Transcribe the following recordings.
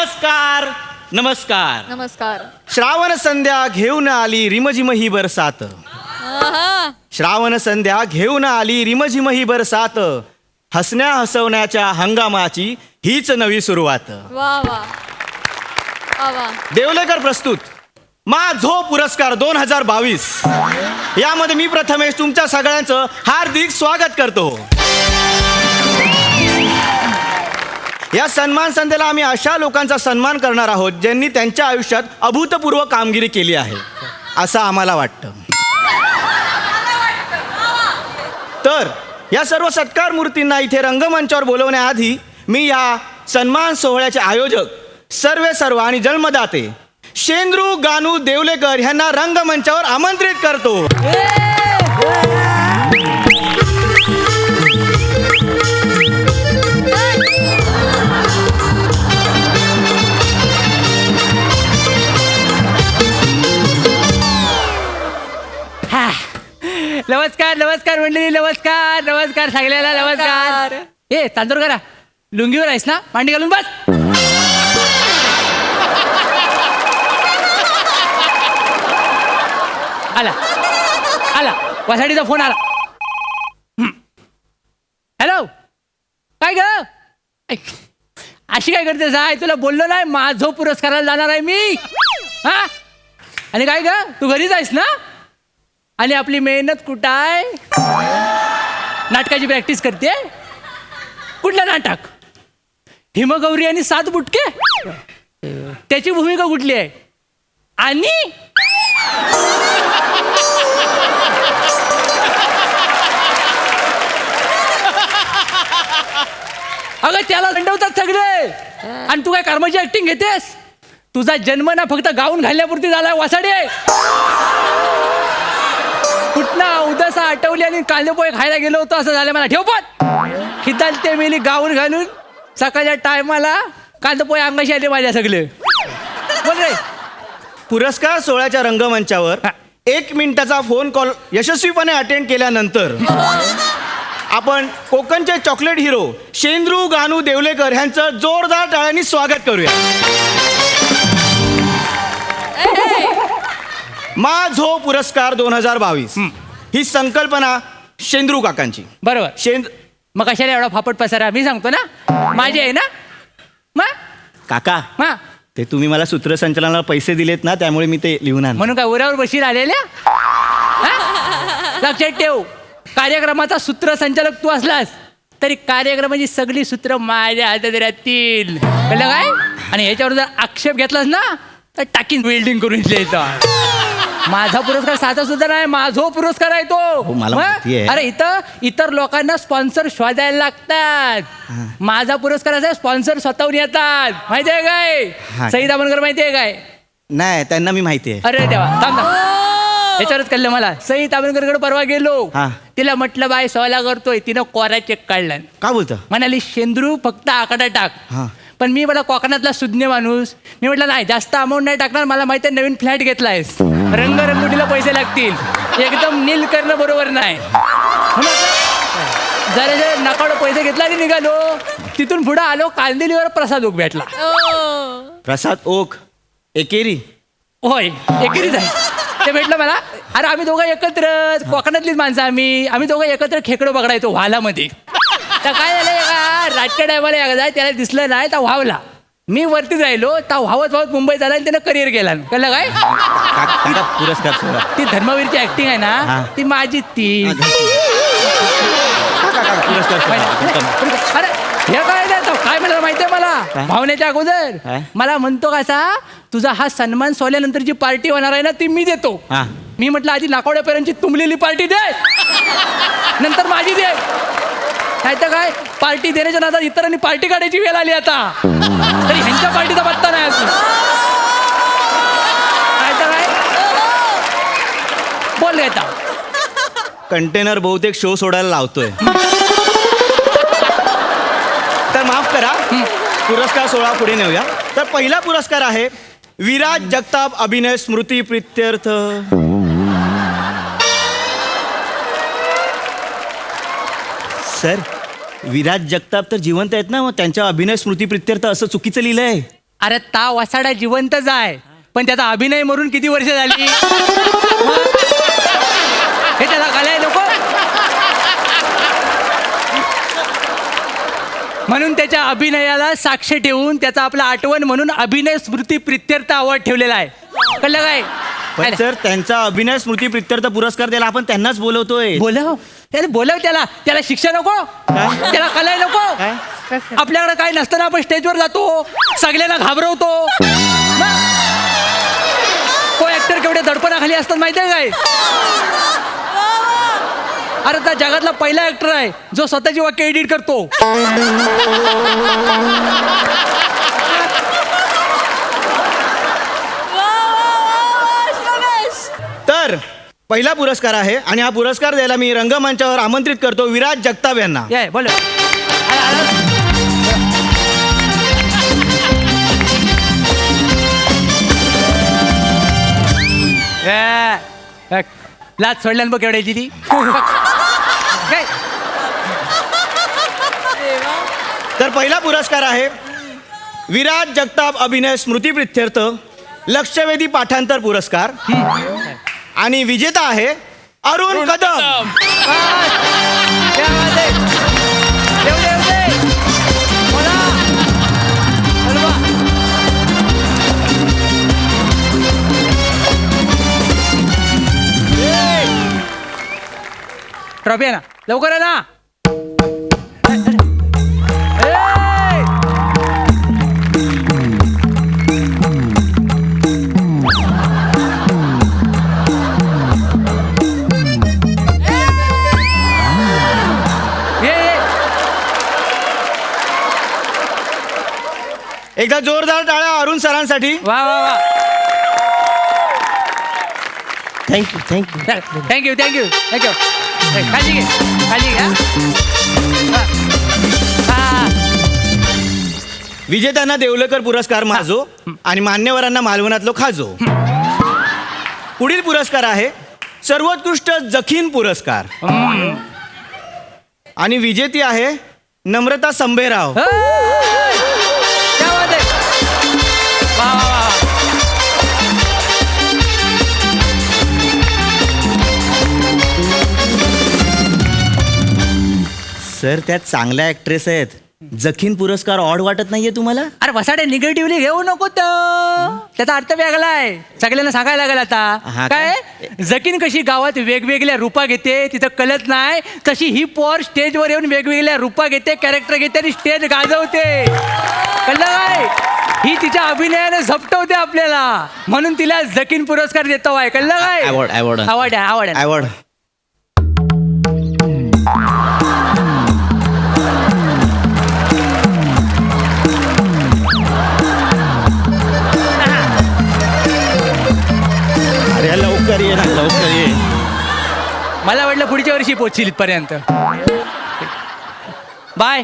नमस्कार नमस्कार. नमस्कार. श्रावण संध्या घेऊन आली रिमझिम ही बरसात. आहा. श्रावण संध्या घेऊन आली रिमझिम ही बरसात. हसण्या हसवण्याच्या हंगामाची हीच नवी सुरुवात. वा वा. वा वा. देवलेकर प्रस्तुत. मा झो पुरस्कार दोन हजार बावीस. यामध्ये मी प्रथमेश तुमच्या सगळ्यांचं हार्दिक स्वागत करतो. या सन्मान संध्येला आम्ही अशा लोकांचा सन्मान करणार आहोत ज्यांनी त्यांच्या आयुष्यात अभूतपूर्व कामगिरी केली आहे असं आम्हाला वाटतं. तर या सर्व सत्कार मूर्तींना इथे रंगमंचावर बोलवण्याआधी मी या सन्मान सोहळ्याचे आयोजक सर्वे सर्व आणि जन्मदाते शेंद्रू गानू देवलेकर यांना रंगमंचावर आमंत्रित करतो. नमस्कार नमस्कार मंडळी नमस्कार नमस्कार सगळ्याला नमस्कार. ए तांदूर करा. लुंगीवर आहेस ना? मांडी घालून बस. आला. आला. वसाडीचा फोन आला. हॅलो काय ग? अशी काय करतेस आहे तुला बोललो नाही माझो पुरस्काराला जाणार आहे मी. हा? आणि काय ग? तू घरीच आहेस ना? आणि आपली मेहनत कुठं आहे नाटकाची प्रॅक्टिस करते कुठलं नाटक? हिमगौरी आणि सात बुटके? त्याची भूमिका कुठली आहे? आणि? अगं त्याला दंडवतात सगळे. आणि तू काय कर्माची ऍक्टिंग घेतेस? तुझा जन्म ना फक्त गाऊन घालण्यापुरती झालाय वासाडे. कुठला उदासा आठवली आणि कांदे पोहे खायला गेलो होतो असं झालं मला. ठेव पण. खिदाल ते मेली गाऊन घालून सकाळच्या टायमाला कांदे पोहे अंगाशी आले माझ्या सगळे. बोल रे. पुरस्कार सोहळ्याच्या रंगमंचावर. एक मिनिटाचा फोन कॉल यशस्वीपणे अटेंड केल्यानंतर आपण कोकणचे चॉकलेट हिरो शेंद्रू गानू देवलेकर यांचं जोरदार टाळ्यांनी स्वागत करूया. मा झो पुरस्कार दोन हजार बावीस. ही संकल्पना शेंद्रू काकांची. बरोबर. शेंद मग कशाला एवढा फापट पसारा? मी सांगतो ना. माझी आहे ना? मग काका हा ते तुम्ही मला सूत्रसंचलनाला पैसे दिलेत ना त्यामुळे मी ते लिहून आणलं म्हणून काय उरावर बशीर आलेल्या? हा? लक्षात ठेव. कार्यक्रमाचा सूत्रसंचालक तू असलास तरी कार्यक्रमाची सगळी सूत्र माझ्या हातात राहतील. कळलं काय? आणि ह्याच्यावर जर आक्षेप घेतलास ना तर टाकीन वेल्डिंग करून इथल्या इथं. माझा पुरस्कार साधा सुद्धा नाही माझो पुरस्कार आहे तो. हो, मला मग? माहितीये. अरे इथं इतर लोकांना स्पॉन्सर शोधायला लागतात. माझा पुरस्कार असा स्पॉन्सर स्वतःहून येतात. माहितीये हा. काय? सई दामनकर माहितीये काय? नाही त्यांना मी माहिती आहे. अरे देवा थांब थांब. याच्यावरच कळलं मला. सई ताबणकरकडे परवा गेलो. हा. तिला म्हटलं बाय सोला करतोय. तिनं कोरा चेक काढला. का बोलतं? म्हणाली शेंद्रू फक्त आकडा टाक. हा. पण मी मला कोकणातला सुज्ञ माणूस. मी म्हटलं नाही जास्त अमाऊंट नाही टाकणार. मला माहिती आहे नवीन फ्लॅट घेतलायस. रंगरंगोटीला पैसे लागतील. एकदम नील करणं बरोबर नाही. म्हणून जरा जरा नकाडो पैसे घेतला आणि निघालो. तिथून पुढे आलो कांदिलीवर प्रसाद उग भेटला. प्रसाद ओक एकेरी. होय एकेरीच आहे. ते भेटलं मला. अरे आम्ही दोघं एकत्र. कोकणातलीच माणसं आम्ही. आम्ही दोघं एकत्र खेकडो पकडायचो व्हालामध्ये. तर काय झालं एका राजच्या टायमाला एकदा त्याला दिसलं नाही तर व्हावला. मी वरती राहिलो तर व्हावत व्हावत मुंबईत आला आणि त्यानं करिअर केला. कळलं काय? पुरस्कार ती धर्मवीरची ऍक्टिंग आहे. ना ती माझी ती. पुरस्कार अरे हे काय नाही तो काय मला माहितीये मला? काय? भावनेच्या अगोदर. काय? मला म्हणतो कसा तुझा हा सन्मान सोल्यानंतर जी पार्टी होणार आहे ना ती मी देतो. हा. मी म्हटलं आधी नाकवड्यापर्यंतची तुंबलेली पार्टी दे. नंतर माझी दे. नाही तर काय पार्टी देण्याच्या नादात इतरांनी पार्टी काढायची वेळ आली आता. तरी ह्यांच्या पार्टीचा पत्ता नाही अजून. नाही तर काय? बोल घेता कंटेनर बहुतेक शो सोडायला लावतोय. तर माफ करा. पुरस्कार सोहळा पुढे नेऊया. तर पहिला पुरस्कार आहे विराज जगताप अभिनय स्मृती प्रित्यर्थ. सर विराज जगताप तर जिवंत आहेत ना मग त्यांच्या अभिनय स्मृती प्रित्यर्थ असं चुकीचं लिहिलंय. अरे ता वसाडा जिवंतच आहे पण त्याचा अभिनय मरून किती वर्ष झाली? हे त्याला घालाय नको. म्हणून त्याच्या अभिनयाला साक्ष ठेवून त्याचा आपला आठवण म्हणून अभिनय स्मृती प्रित्यर्थ अवॉर्ड ठेवलेला आहे. कळलं काय? पण सर त्यांचा अभिनय स्मृती प्रित्यर्थ पुरस्कार द्यायला आपण त्यांनाच बोलवतोय. बोलव? त्याला बोलव त्याला. त्याला शिक्षा नको. त्याला कलाय नको. काय? आपल्याकडे काय नसताना आपण स्टेजवर जातो. सगळ्यांना घाबरवतो? को ऍक्टर केवढे दडपणाखाली असतात माहितीये काय? अरे त्या जगातला पहिला ऍक्टर आहे जो स्वतःची वाक्य एडिट करतो. पहिला पुरस्कार आहे आणि हा पुरस्कार द्यायला मी रंगमंचावर आमंत्रित करतो विराज जगताप यांना. ये बोल. लाज सोडल्यान बघ एवढ्याची ती काय? तर पहिला पुरस्कार आहे विराज जगताप अभिनय स्मृती प्रित्यर्थ लक्षवेधी पाठांतर पुरस्कार. आणि विजेता आहे अरुण कदम. ट्रॉफी आहे ना? लवकर आहे ना. एकदा जोरदार टाळ्या अरुण सरांसाठी. वा वा वा. Thank you thank you thank you thank you thank you काळजी घे काळजी घे हा. हा. हा. विजेत्यांना देवलकर पुरस्कार माझो आणि मान्यवरांना मालवणातलो खाजो. पुढील पुरस्कार आहे सर्वोत्कृष्ट जखीन पुरस्कार. आणि विजेती आहे नम्रता संभेराव सर त्या चांगल्या ऍक्ट्रेस आहेत. जखीन पुरस्कार ऑड वाटत नाहीये तुम्हाला? अरे वसाडे निगेटिव्हली घेऊ नको तो त्याचा अर्थ वेगळा आहे. सगळ्यांना सांगायला लागेल हा आता काय? काय जकीन कशी गावात वेगवेगळ्या रूपा घेते तिथं कळत नाही. तशी ही पोर स्टेजवर येऊन वेगवेगळ्या रूपा घेते कॅरेक्टर घेते आणि स्टेज गाजवते. कळलं काय? ही तिच्या अभिनयाने झपटवते आपल्याला. म्हणून तिला जकीन पुरस्कार देतो आहे. कळलं काय? Award, award. आवड आहे आवड आहे. आवड. लवकर ये. ना लवकर ये मला वाटलं पुढच्या वर्षी पोहोचील इथपर्यंत. बाय.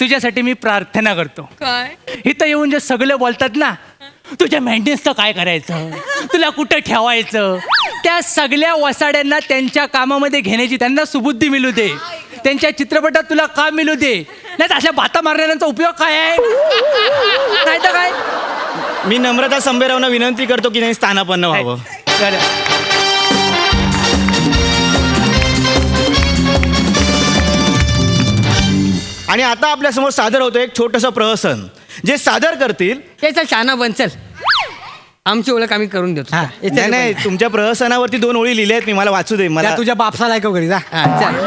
तुझ्यासाठी मी प्रार्थना करतो. काय? इथं येऊन जे सगळे बोलतात ना तुझ्या मेंटेन्सचं काय करायचं? तुला कुठं ठेवायचं? त्या सगळ्या वसाड्यांना त्यांच्या कामामध्ये घेण्याची त्यांना सुबुद्धी मिळू दे. त्यांच्या चित्रपटात तुला काम मिळू दे. नाही तर अशा बाता मारणाऱ्यांचा उपयोग काय आहे? नाही तर काय? मी नम्रता संभेरावना विनंती करतो की नाही स्थानापन्न व्हावं. आणि आता आपल्यासमोर सादर होतं एक छोटंसं प्रहसन. जे सादर करतील ते चल शाना बन चल. आमची ओळख आम्ही करून देतो. चल, इथे नाही. तुमच्या प्रहसनावरती दोन ओळी लिहिल्या आहेत मी मला वाचू दे मला तुझ्या बापसाला ऐकव घरी जा. हा, चल.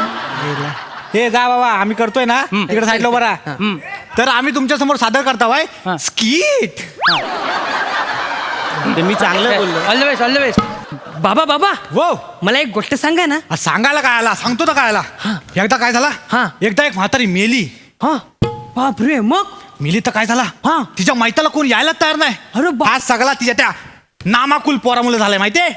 हे जा बाबा आम्ही करतोय ना. तिकडे साईडला बरा तर आम्ही तुमच्यासमोर सादर करतावाय हा. स्कीट ते मी चांगलं बोललो. All the best all the best बाबा बाबा. वो. मला एक गोष्ट सांगा ना. आ, सांगायला काय आला? सांगतो तर काय आला? एकदा काय झाला? हा. एकदा एक म्हातारी मेली. हा. बापरे मग? मेली तर काय झाला? हा. तिच्या मैताला कोण यायला तयार नाही. अरे बा- आज सगळा तिच्या त्या नामाकुल पोरामुळे झालाय माहितीये?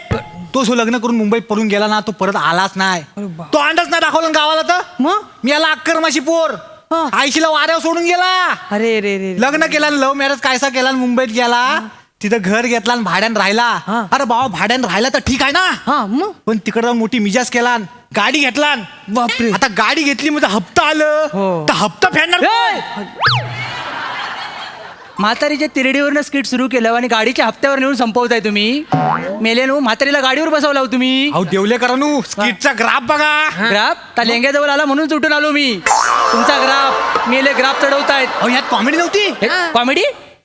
तो सो लग्न करून मुंबईत पळून गेला ना तो परत आलाच नाही. अरे बा- तो अंडच नाही दाखवला ना गावाला तर? मग? मी याला अक्करमाशी पोर. हा. आईशीला वाऱ्यावर सोडून गेला. अरे रे रे रे. लग्न केलं लव्ह मॅरेज कायसा केला आणि मुंबईत गेला. तिथं घर घेतला आणि भाड्यानं राहिला. हा. अरे बाबा भाड्यानं राहिला तर ठीक आहे ना? हा मग? पण तिकडे जाऊन मोठी मिजाज केला गाडी घेतला बापरे. आता गाडी घेतली म्हणजे हप्ता आलं. हो. तर हप्ता फेडणार कोण? म्हातारीच्या तिरडीवरनं स्किट सुरू केलं आणि गाडीच्या हप्त्यावर नेऊन संपवताय तुम्ही. मेले नु म्हातारीला गाडीवर बसवला हो तुम्ही. अहो देवले करा स्किटचा ग्राफ बघा. ग्राफ? त्या लेंग्याजवळ आला म्हणून सुटून आलो मी. तुमचा ग्राफ मेले ग्राफ चढवतायत. अहो यात कॉमेडी नव्हती? कॉमेडी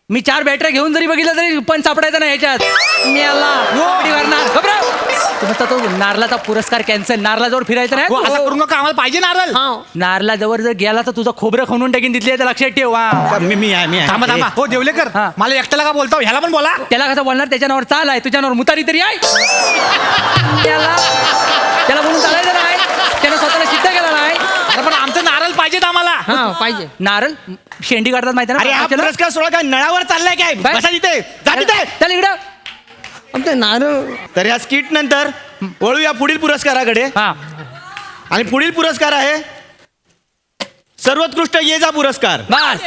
मी चार बॅटऱ्या घेऊन जरी बघितलं तरी पण सापडायचं नाही ह्याच्यात मी आला तो नारलाचा पुरस्कार कॅन्सल नारला जवळ फिरायचं हो, असं नाही करू नका आम्हाला पाहिजे नारळ. नारला जवळ जर गेला तर तुझं खोबरं खणून टाकीन तिथले तर लक्षात ठेव. हा. मी मी आहे मी आहे. थांबा थांबा. हो देवलेकर. मला एकट्याला का बोलता ह्याला पण बोला. त्याला कसं बोलणार? त्याच्या नावावर चाल आहे तुझ्या नावावर मुतारी तरी आहे. त्याला त्याला बोलून चालायचं नाही. त्यानं स्वतःला सिद्ध केला नाही अरे पण आमचं नारळ पाहिजेत आम्हाला हा पाहिजे. नारळ शेंडी काढतात माहिती अरे हा ना पुरस्कार सोहळा काय नळावर चाललाय काय? बाय. बसा तिथे. जा तिथे. चल इकडं. आमचं नारळ. तर ह्या स्किट नंतर वळूया पुढील पुरस्काराकडे. हा. आणि पुढील पुरस्कार आहे सर्वोत्कृष्ट ये जा पुरस्कार. बस.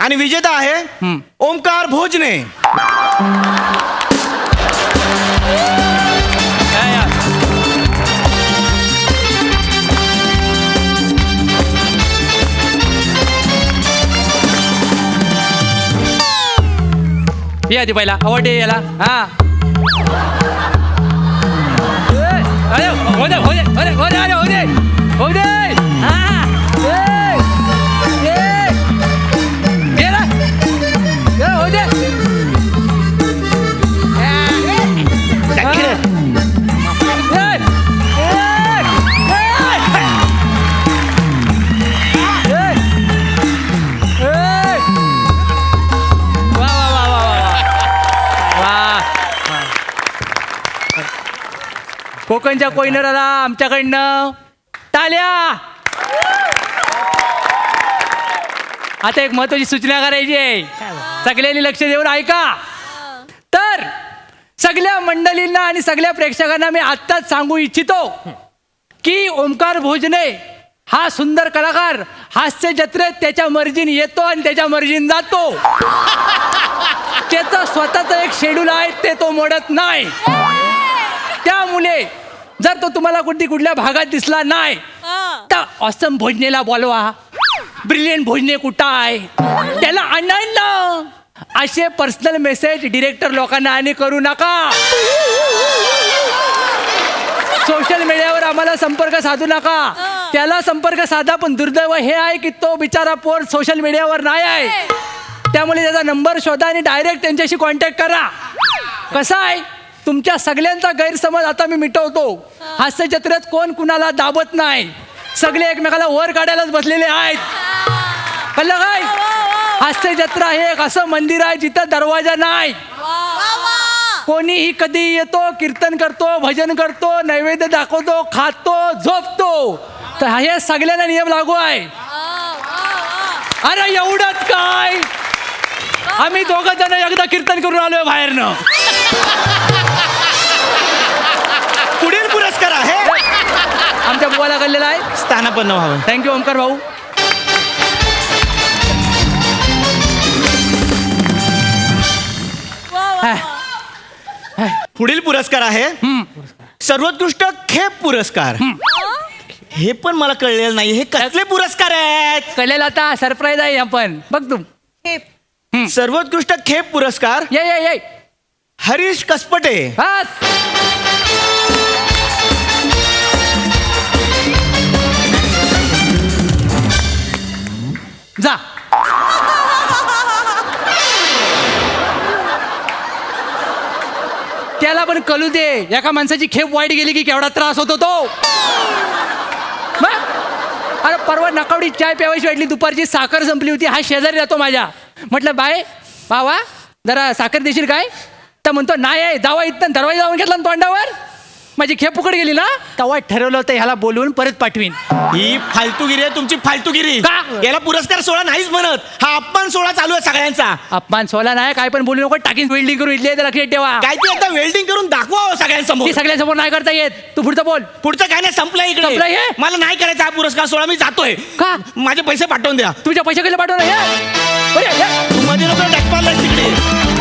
आणि विजेता आहे हम्म. ओमकार भोजने. ये आधी पहिला. आवडते याला. हा. ए, अरे हो दे हो दे हो दे हो कोकणच्या कोयनराला आमच्याकडनं टाल्या. आता एक महत्वाची सूचना करायची आहे. सगळ्यांनी लक्ष देऊन ऐका. तर सगळ्या मंडळींना आणि सगळ्या प्रेक्षकांना मी आत्ताच सांगू इच्छितो की ओंकार भोजने हा सुंदर कलाकार हास्य जत्रेत त्याच्या मर्जीने येतो आणि त्याच्या मर्जीने जातो. त्याचं स्वतःचं एक शेड्यूल आहे ते तो मोडत नाही. त्यामुळे जर तो तुम्हाला कुठली कुठल्या भागात दिसला नाही तर ऑसम भोजनेला बोलवा. ब्रिलियंट भोजने कुठं आहे? त्याला आणायला ना असे पर्सनल मेसेज डिरेक्टर लोकांना आणि करू नका. सोशल मीडियावर आम्हाला संपर्क साधू नका. त्याला संपर्क साधा पण दुर्दैव हे आहे की तो बिचारा पोर सोशल मीडियावर नाही आहे. त्यामुळे त्याचा नंबर शोधा आणि डायरेक्ट त्यांच्याशी कॉन्टॅक्ट करा. कसं आहे? तुमच्या सगळ्यांचा गैरसमज आता मी मिटवतो. हास्य जत्रेत कोण कुणाला दाबत नाही? सगळे एकमेकाला वर काढायलाच बसलेले आहेत. कळलं काय हास्य जत्रा हे एक असं मंदिर आहे जिथं दरवाजा नाही. कोणीही कधी येतो कीर्तन करतो भजन करतो नैवेद्य दाखवतो खातो झोपतो. तर हे सगळ्यांना नियम लागू आहे. अरे एवढंच काय? आम्ही दोघं जण एकदा कीर्तन करून आलोय बाहेरनं. आमच्या बुवाला कळलेला आहे. स्थानापन्न व्हावं. थँक्यू ओमकार भाऊ. पुढील पुरस्कार आहे. सर्वोत्कृष्ट खेप पुरस्कार. हे पण मला कळलेलं नाही. हे कसले पुरस्कार आहेत? कळलेला आता सरप्राईज आहे आपण बघ तू. सर्वोत्कृष्ट खेप पुरस्कार. ये ये ये. हरीश कसपटे. बस. जा. त्याला पण कळू दे एका माणसाची खेप वाईट गेली की केवढा त्रास होतो तो. अरे परवा नकावडी चाय प्यावायची वाटली दुपारची साखर संपली होती हा शेजारी राहतो माझ्या. म्हटलं बाय बावा जरा साखर देशील काय? तर म्हणतो नाही आहे जावा इथं दरवाजा जाऊन घेतला ना तोंडावर. माझी खेप उकड गेली ना? तेव्हा ठरवलं होतं ह्याला बोलवून परत पाठवीन. ही फालतूगिरी आहे तुमची फालतूगिरी. का? याला पुरस्कार सोहळा नाहीच म्हणत. हा अपमान सोहळा चालू आहे सगळ्यांचा. अपमान सोला नाही काय पण बोलू नको टाकीन वेल्डिंग करू इथले तर लक्षात ठेवा. काय ते आता वेल्डिंग करून दाखवा हो सगळ्यांसमोर. ती सगळ्यांसमोर नाही करता येत. तू पुढचं बोल. पुढचं काय नाही संपलं संपलं इकडे हे? मला नाही करायचा हा पुरस्कार सोहळा मी जातोय. का? माझे पैसे पाठवून द्या. तुझ्या पैसे कधी पाठवलं हे? हे? तू मध्ये नको टॅक्स तिकडे.